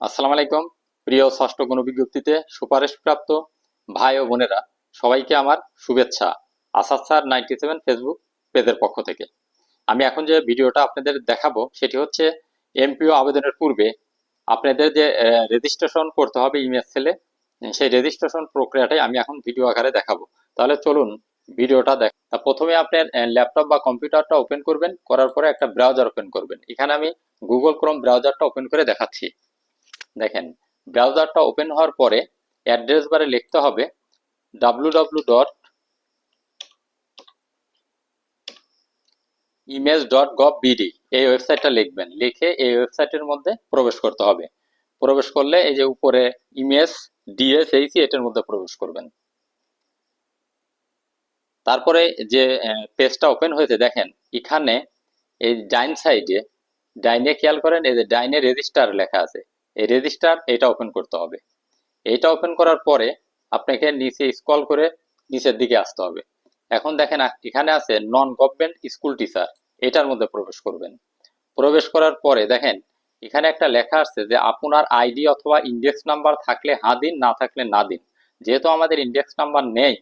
আসসালামু আলাইকুম। প্রিয় ষষ্ঠ কোনো বিজ্ঞপ্তিতে সুপারিশপ্রাপ্ত ভাই ও বোনেরা সবাইকে আমার শুভেচ্ছা। Asad sir ninety seven Facebook পেজের পক্ষ থেকে। আমি এখন যে ভিডিওটা আপনাদের দেখাবো সেটি হচ্ছে এমপিও আবেদনের পূর্বে আপনাদের যে রেজিস্ট্রেশন করতে হবে ইমেজ সেলে, সেই রেজিস্ট্রেশন প্রক্রিয়াটাই আমি এখন ভিডিও আকারে দেখাবো। তাহলে চলুন ভিডিওটা দেখ তা প্রথমে আপনার ল্যাপটপ বা কম্পিউটারটা ওপেন করবেন, করার পরে একটা ব্রাউজার ওপেন করবেন। এখানে আমি গুগল ক্রোম ব্রাউজারটা ওপেন করে দেখাচ্ছি। দেখেন ব্রাউজারটা ওপেন হওয়ার পরে অ্যাড্রেস বারে লিখতে হবে W dot image dot gov BD এই ওয়েবসাইটটা লিখবেন, লিখে এই ওয়েবসাইটের মধ্যে প্রবেশ করতে হবে। প্রবেশ করলে এই যে উপরে ইমেজ ডিএসএইসি এটার মধ্যে প্রবেশ করবেন। তারপরে যে পেজটা ওপেন হয়েছে, দেখেন, এখানে এই ডাইন সাইডে ডাইনে খেয়াল করেন, এই যে ডাইনে রেজিস্টার লেখা আছে। এই রেজিস্টার এটা ওপেন করতে হবে। এইটা ওপেন করার পরে আপনাকে নিচে স্কল করে নিচের দিকে আসতে হবে। এখন দেখেন, এখানে আছে নন গভর্নমেন্ট স্কুল টিচার এটার মধ্যে প্রবেশ করবেন। প্রবেশ করার পরে দেখেন, এখানে একটা লেখা আসছে যে আপনার আইডি অথবা ইন্ডেক্স নাম্বার থাকলে হ্যাঁ দিন না থাকলে না দিন যেহেতু আমাদের ইন্ডেক্স নাম্বার নেই,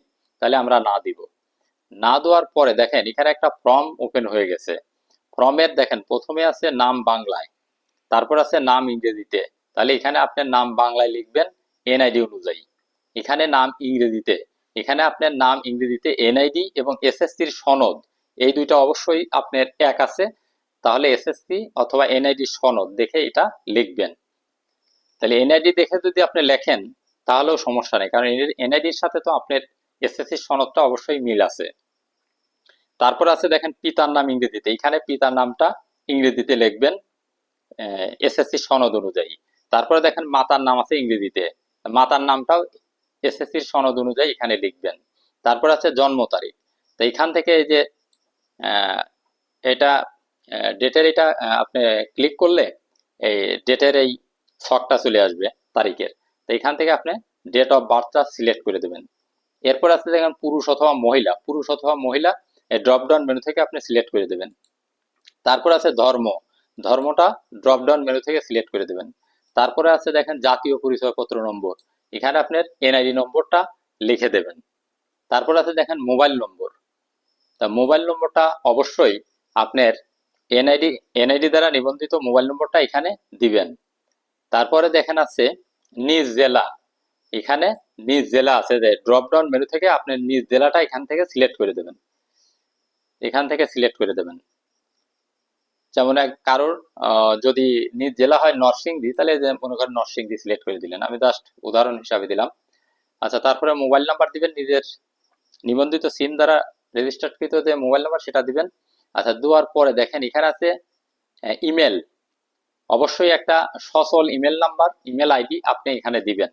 তাহলে আমরা না দিব। না দেওয়ার পরে দেখেন, এখানে একটা ফর্ম ওপেন হয়ে গেছে। ফর্মের দেখেন, প্রথমে আছে নাম বাংলায়, তারপর আছে নাম ইংরেজিতে। তাহলে এখানে আপনার নাম বাংলায় লিখবেন এনআইডি অনুযায়ী। এখানে নাম ইংরেজিতে। এখানে আপনার নাম ইংরেজিতে এনআইডি এবং এসএসসির সনদ, এই দুইটা অবশ্যই আপনার এক আছে। তাহলে এসএসসি অথবা এনআইডি সনদ দেখে এটা লিখবেন। তাহলে এনআইডি দেখে যদি আপনি লেখেন, তাহলেও সমস্যা নেই, কারণ এনআইডির সাথে তো আপনার এসএসসির সনদটা অবশ্যই মিল আছে। তারপর আছে দেখেন পিতার নাম ইংরেজিতে। এখানে পিতার নামটা ইংরেজিতে লিখবেন এসএসসি সনদ অনুযায়ী। তারপরে দেখেন মাতার নাম আছে ইংরেজিতে। মাতার নামটাও এসএসসির সনদ অনুযায়ী এখানে লিখবেন। তারপর আছে জন্ম তারিখ। তো এখান থেকে এই যে এটা ডেটের এটা আপনি ক্লিক করলে এই ডেটের এই ছকটা চলে আসবে তারিখের। তো এখান থেকে আপনি ডেট অফ বার্থটা সিলেক্ট করে দেবেন। এরপর আছে দেখেন পুরুষ অথবা মহিলা। পুরুষ অথবা মহিলা ড্রপ ডাউন মেনু থেকে আপনি সিলেক্ট করে দেবেন। তারপর আছে ধর্ম। ধর্মটা ড্রপ ডাউন মেনু থেকে সিলেক্ট করে দেবেন। তারপরে আছে দেখেন জাতীয় পরিচয়পত্র নম্বর। এখানে আপনার এনআইডি নম্বরটা লিখে দেবেন। তারপরে আছে দেখেন মোবাইল নম্বর। তা মোবাইল নম্বরটা অবশ্যই আপনার এনআইডি এনআইডি দ্বারা নিবন্ধিত মোবাইল নম্বরটা এখানে দিবেন। তারপরে দেখেন আছে নিজ জেলা। এখানে নিজ জেলা আছে যে ড্রপ ডাউন মেনু থেকে আপনার নিজ জেলাটা এখান থেকে সিলেক্ট করে দেবেন। এখান থেকে সিলেক্ট করে দেবেন। যেমন এক কারোর যদি নিজ জেলা হয় নরসিংদী, তাহলে মনে করেন নরসিংদী সিলেক্ট করে দিলেন। আমি জাস্ট উদাহরণ হিসাবে দিলাম। আচ্ছা তারপরে মোবাইল নাম্বার দিবেন নিজের নিবন্ধিত সিম দ্বারা রেজিস্টার্ডকৃত যে মোবাইল নাম্বার সেটা দিবেন। আচ্ছা দেওয়ার পরে দেখেন এখানে আছে ইমেল অবশ্যই একটা সচল ইমেল নাম্বার ইমেল আইডি আপনি এখানে দিবেন।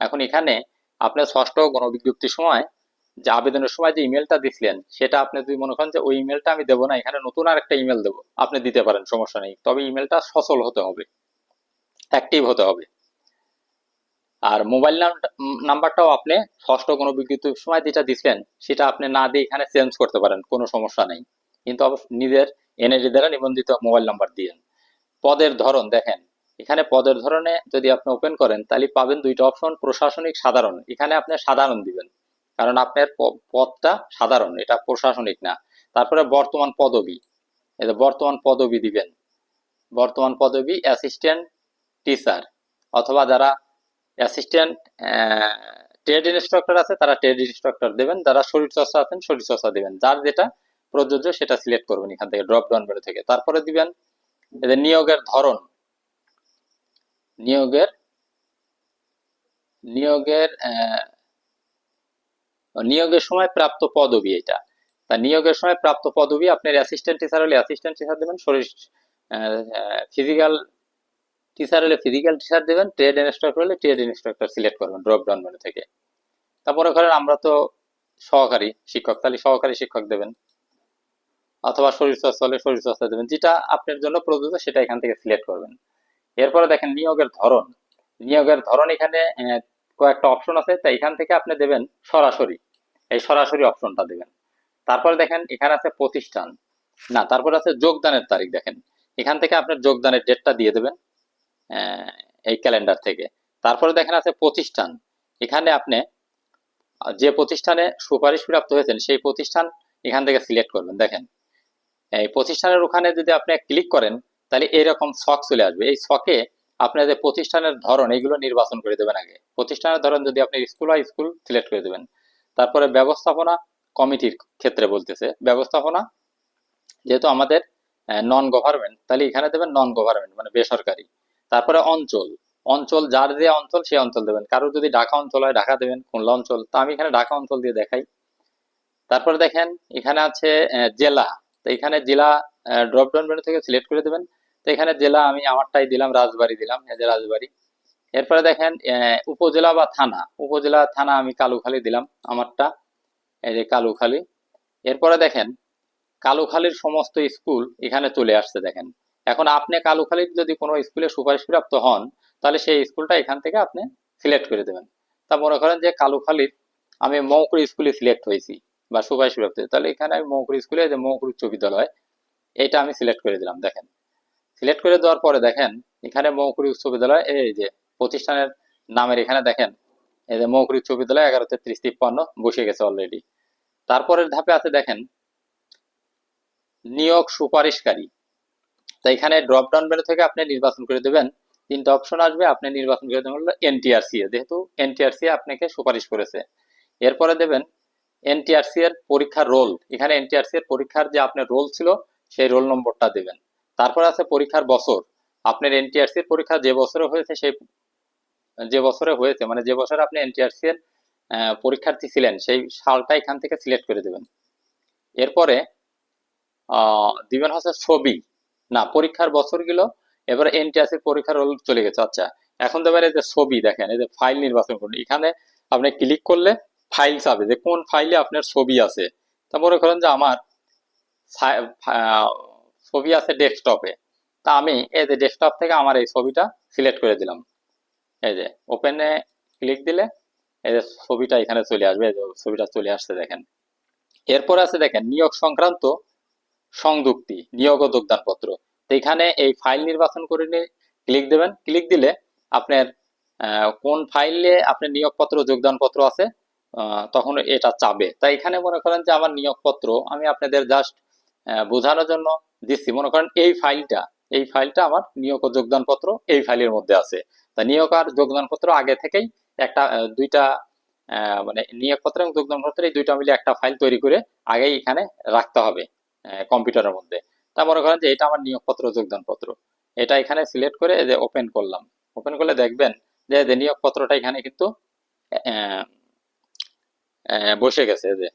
এখন এখানে আপনার ষষ্ঠ গণবিজ্ঞপ্তির সময় যে আবেদনের সময় যে ইমেলটা দিছিলেন, সেটা আপনি যদি মনে করেন যে ওই ইমেলটা আমি দেবো না, এখানে নতুন আর একটা ইমেল দেবো, আপনি দিতে পারেন, সমস্যা নেই। তবে ইমেলটা সচল হতে হবে অ্যাক্টিভ হতে হবে। আর মোবাইল নাম্বারটাও আপনি ষষ্ঠ কোনো বিজ্ঞপ্তির সময় যেটা দিচ্ছেন সেটা আপনি না দিয়ে এখানে চেঞ্জ করতে পারেন, কোনো সমস্যা নেই। কিন্তু নিজের এনআইডি দ্বারা নিবন্ধিত মোবাইল নাম্বার দিয়েন পদের ধরন দেখেন, এখানে পদের ধরনে যদি আপনি ওপেন করেন, তাহলে পাবেন দুইটা অপশন প্রশাসনিক সাধারণ, এখানে আপনি সাধারণ দিবেন। কারণ আপনার পদটা সাধারণ, এটা প্রশাসনিক না। তারপরে বর্তমান পদবি। যে বর্তমান পদবি দিবেন। বর্তমান পদবি অ্যাসিস্ট্যান্ট টিচার অথবা যারা অ্যাসিস্ট্যান্ট ট্রেড ইনস্ট্রাক্টর আছে, তারা ট্রেড ইনস্ট্রাক্টর দেবেন। যারা শরীর চর্চা আছেন, শরীর চর্চা দিবেন। যার যেটা প্রযোজ্য সেটা সিলেক্ট করবেন এখান থেকে ড্রপ ডাউন মেনু থেকে। তারপরে দিবেন এদের নিয়োগের ধরন। নিয়োগের নিয়োগের নিয়োগের সময় প্রাপ্ত পদবি এটা। তা নিয়োগের সময় প্রাপ্ত পদবি আপনার অ্যাসিস্ট্যান্ট টিচার হলে অ্যাসিস্ট্যান্ট টিচার দেবেন, শরীর ফিজিক্যাল টিচার হলে ফিজিক্যাল টিচার দেবেন ট্রেড ইনস্ট্রাক্টর হলে ট্রেড ইনস্ট্রাক্টর সিলেক্ট করবেন ড্রপ ডাউন মেনু থেকে। তারপরে করেন আমরা তো সহকারী শিক্ষক, তাহলে সহকারী শিক্ষক দেবেন। অথবা শরীর চর্চা হলে শরীর চর্চা দেবেন, যেটা আপনার জন্য প্রযোজ্য সেটা এখান থেকে সিলেক্ট করবেন। এরপরে দেখেন নিয়োগের ধরন। নিয়োগের ধরন এখানে কয়েকটা অপশন আছে তাই এখান থেকে আপনি দেবেন সরাসরি। এই সরাসরি অপশনটা দেবেন। তারপরে দেখেন, এখানে আছে প্রতিষ্ঠান। না, তারপর আছে যোগদানের তারিখ দেখেন। এখান থেকে আপনার যোগদানের ডেটটা দিয়ে দেবেন এই ক্যালেন্ডার থেকে। তারপরে দেখেন আছে প্রতিষ্ঠান। এখানে আপনি যে প্রতিষ্ঠানে সুপারিশ প্রাপ্ত হয়েছেন, সেই প্রতিষ্ঠান এখান থেকে সিলেক্ট করবেন। দেখেন, এই প্রতিষ্ঠানের ওখানে যদি আপনি ক্লিক করেন, তাহলে এরকম শখ চলে আসবে। এই ছকে আপনার যে প্রতিষ্ঠানের ধরন এগুলো নির্বাচন করে দেবেন আগে। প্রতিষ্ঠানের ধরন যদি আপনি স্কুল হয় স্কুল সিলেক্ট করে দেবেন তারপরে ব্যবস্থাপনা কমিটির ক্ষেত্রে বলতেছে। ব্যবস্থাপনা যেহেতু আমাদের নন গভর্নমেন্ট তাহলে এখানে দেবেন নন গভর্নমেন্ট মানে বেসরকারি। তারপরে অঞ্চল। অঞ্চল, যার যে অঞ্চল সেই অঞ্চল দেবেন। কারও যদি ঢাকা অঞ্চল হয়, ঢাকা দেবেন, খুলনা অঞ্চল। তো আমি এখানে ঢাকা অঞ্চল দিয়ে দেখাই। তারপরে দেখেন, এখানে আছে জেলা। তো এখানে জেলা ড্রপ ডাউন মেনু থেকে সিলেক্ট করে দেবেন। তো এখানে জেলা আমি আমারটাই দিলাম, রাজবাড়ি দিলাম, এই যে রাজবাড়ি। এরপরে দেখেন উপজেলা বা থানা। উপজেলা, থানা আমি কালুখালী দিলাম আমারটা, এই যে কালুখালী। এরপরে দেখেন, কালুখালীর সমস্ত স্কুল এখানে চলে আসছে, দেখেন। এখন আপনি কালুখালীর যদি কোনো স্কুলে সুপারিশ প্রাপ্ত হন, তাহলে সেই স্কুলটা এখান থেকে আপনি সিলেক্ট করে দেবেন। তা মনে করেন যে কালুখালীর আমি মৌকুড়ি স্কুলে সিলেক্ট হয়েছি বা সুপারিশ প্রাপ্ত তাহলে এখানে আমি মৌকুড়ি স্কুলে যে মৌকুড়ি উচ্চ বিদ্যালয়, এটা আমি সিলেক্ট করে দিলাম, দেখেন। সিলেক্ট করে দেওয়ার পরে দেখেন, এখানে মৌকুড়ি উচ্চ বিদ্যালয়, এই যে প্রতিষ্ঠানের নামের এখানে দেখেন, এই যে উচ্চ বিদ্যালয় এগারো তেত্রিশ তিপ্পান্ন বসে গেছে অলরেডি তারপরের ধাপে আছে দেখেন, নিয়োগ সুপারিশকারী। তো এখানে ড্রপ ডাউন মেনু থেকে আপনি নির্বাচন করে দেবেন। তিনটা অপশন আসবে, আপনি নির্বাচন করে দেবেন হলো এনটিআরসি যেহেতু এনটিআরসি আপনাকে সুপারিশ করেছে। এরপরে দেবেন এনটিআরসি এর পরীক্ষার রোল এখানে এনটিআরসি এর পরীক্ষার যে আপনার রোল ছিল, সেই রোল নম্বরটা দেবেন। তারপর আছে পরীক্ষার বছর। আপনার এনটিআরসি এর পরীক্ষা যে বছরে হয়েছে, সেই যে বছরে হয়েছে মানে যে বছরে আপনি এনটিআরসি এর পরীক্ষার্থী ছিলেন, সেই সালটা এখান থেকে সিলেক্ট করে দেবেন। এরপরে দিবেন হচ্ছে ছবি। না, পরীক্ষার বছরগুলো, এবারে এনটিআরসি পরীক্ষার রোল চলে গেছে। আচ্ছা এখন দেবেন এই যে ছবি দেখেন, এই যে ফাইল নির্বাচন করুন। এখানে আপনি ক্লিক করলে ফাইল চাবে যে কোন ফাইলে আপনার ছবি আছে। তা মনে করেন যে আমার ছবি আছে ডেস্কটপে তা আমি এই যে ডেস্কটপ থেকে আমার এই ছবিটা সিলেক্ট করে দিলাম। এই যে ওপেনে ক্লিক দিলে এই যে ছবিটা এখানে চলে আসবে ছবিটা চলে আসছে দেখেন। এরপর আছে দেখেন, নিয়োগ সংক্রান্ত সংযুক্তি, নিয়োগ ও যোগদানপত্র। তো এখানে এই ফাইল নির্বাচন করে নিয়ে ক্লিক দেবেন। ক্লিক দিলে আপনার কোন ফাইলে আপনার নিয়োগপত্র, যোগদানপত্র আছে তখন এটা চাবে। তাই এখানে মনে করেন যে আমার নিয়োগপত্র আমি আপনাদের জাস্ট বোঝানোর জন্য দিচ্ছি। মনে করেন এই ফাইলটা এই ফাইলটা আমার নিয়োগ যোগদানপত্র এই ফাইলের মধ্যে আছে। তা নিয়োগ আর যোগদানপত্র আগে থেকেই একটা দুইটা মানে নিয়োগপত্র এবং যোগদানপত্র এই দুইটা মিলে একটা ফাইল তৈরি করে আগেই এখানে রাখতে হবে কম্পিউটারের মধ্যে। তা মনে করেন যে এটা আমার নিয়োগপত্র যোগদানপত্র। এটা এখানে সিলেক্ট করে যে ওপেন করলাম। ওপেন করলে দেখবেন যে নিয়োগপত্রটা এখানে কিন্তু বসে গেছে যে।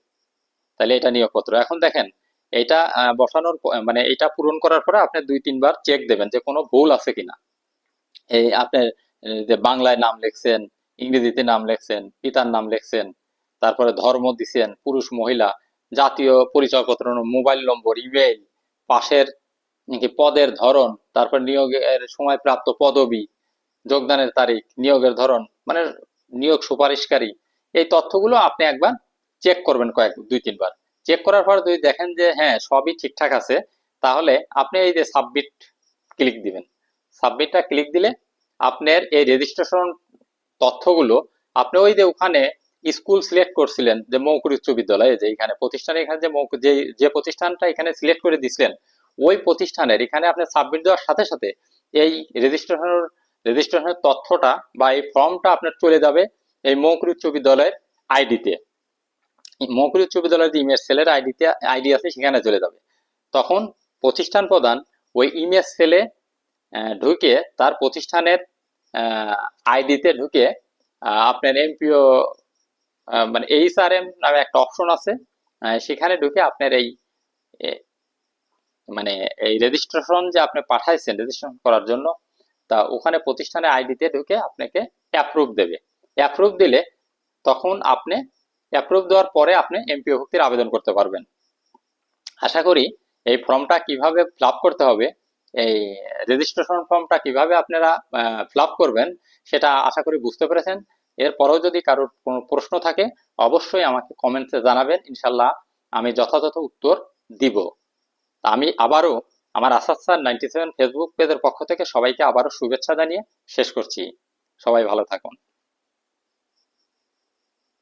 তাহলে এটা নিয়োগপত্র। এখন দেখেন এটা বসানোর মানে এটা পূরণ করার পরে আপনি দুই তিনবার চেক দেবেন যে কোনো ভুল আছে কিনা। এই আপনি আহ, যে বাংলায় নাম লিখছেন, ইংরেজিতে নাম লিখছেন, পিতার নাম লিখছেন, তারপরে ধর্ম দিছেন, পুরুষ, মহিলা, জাতীয় পরিচয়পত্র, মোবাইল নম্বর, ইমেইল, পাশের নাকি পদের ধরন, তারপর নিয়োগের সময় প্রাপ্ত পদবি, যোগদানের তারিখ, নিয়োগের ধরন মানে নিয়োগ সুপারিশকারী, এই তথ্যগুলো আপনি একবার চেক করবেন কয়েক, দুই, তিনবার। চেক করার পর যদি দেখেন যে হ্যাঁ সবই ঠিকঠাক আছে, তাহলে আপনি এই যে সাবমিট ক্লিক দিবেন। সাবমিটটা ক্লিক দিলে আপনার এই রেজিস্ট্রেশন তথ্যগুলো আপনি ওই যে ওখানে স্কুল সিলেক্ট করছিলেন, যে মৌকুর উচ্চ বিদ্যালয়ে যে এখানে প্রতিষ্ঠানে এখানে যে মৌকুর যে যে প্রতিষ্ঠানটা এখানে সিলেক্ট করে দিছিলেন, ওই প্রতিষ্ঠানের এখানে আপনি সাবমিট দেওয়ার সাথে সাথে এই রেজিস্ট্রেশনের রেজিস্ট্রেশনের তথ্যটা বা এই ফর্মটা আপনার চলে যাবে এই মৌকুর উচ্চ বিদ্যালয়ের আইডিতে মৌকুর উচ্চ বিদ্যালয়ের যে ইমেজ সেলের আইডিতে আইডি আছে সেখানে চলে যাবে। তখন প্রতিষ্ঠান প্রধান ওই ইমেজ সেলে ঢুকে তার প্রতিষ্ঠানের আইডিতে ঢুকে আপনার এমপিও মানে এইচআরএম নামে একটা অপশন আছে। সেখানে ঢুকে আপনার এই মানে এই রেজিস্ট্রেশন যে আপনি পাঠাইছেন রেজিস্ট্রেশন করার জন্য, তা ওখানে প্রতিষ্ঠানের আইডিতে ঢুকে আপনাকে অ্যাপ্রুভ দেবে। অ্যাপ্রুভ দিলে তখন আপনি অ্যাপ্রুভ দেওয়ার পরে আপনি এমপিও ভুক্তির আবেদন করতে পারবেন। আশা করি এই ফর্মটা কীভাবে ফিল করতে হবে এই রেজিস্ট্রেশন ফর্মটা কীভাবে আপনারা ফিল করবেন, সেটা আশা করি বুঝতে পেরেছেন। এরপরেও যদি কারোর কোনো প্রশ্ন থাকে, অবশ্যই আমাকে কমেন্টসে জানাবেন। ইনশাল্লাহ আমি যথাযথ উত্তর দিব। আমি আবারও আমার Asad sir ninety seven Facebook পেজের পক্ষ থেকে সবাইকে আবারও শুভেচ্ছা জানিয়ে শেষ করছি। সবাই ভালো থাকুন।